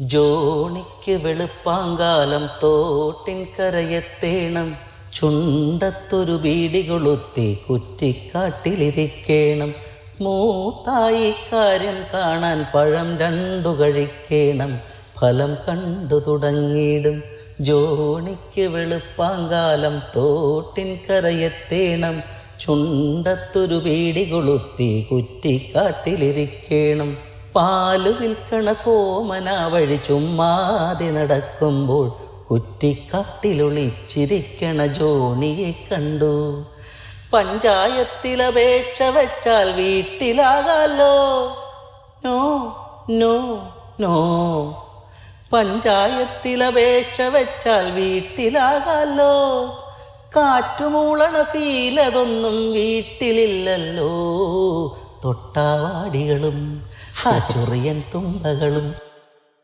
ജോണിക്ക് വെളുപ്പാങ്കാലം തോട്ടിൻ കരയെത്തേണം. ചുണ്ടത്തൊരു ബീഡി കൊളുത്തി കുറ്റിക്കാട്ടിലിരിക്കേണം. സ്മൂത്തായി കാര്യം കാണാൻ പഴം രണ്ടു കഴിക്കേണം. ഫലം കണ്ടു തുടങ്ങിയിടും. ജോണിക്ക് വെളുപ്പാങ്കാലം തോട്ടിൻ കരയെത്തേണം. ചുണ്ടത്തൊരു ബീഡി കൊളുത്തി കുറ്റിക്കാട്ടിലിരിക്കേണം. പാൽ വിൽക്കണ സോമന വഴി ചുമ്മാതെ നടക്കുമ്പോൾ കുറ്റിക്കാട്ടിലൊളിച്ചിരിക്കണ ജോണിയെ കണ്ടു. പഞ്ചായത്തിൽ അപേക്ഷ വെച്ചാൽ വീട്ടിലാകാലോ? No no no. പഞ്ചായത്തിൽ അപേക്ഷ വെച്ചാൽ വീട്ടിലാകാലോ? കാറ്റുമൂളണ ഫീലതൊന്നും വീട്ടിലില്ലല്ലോ. തൊട്ടാവാടികളും ആ ചൊറിയൻ തുമ്പകളും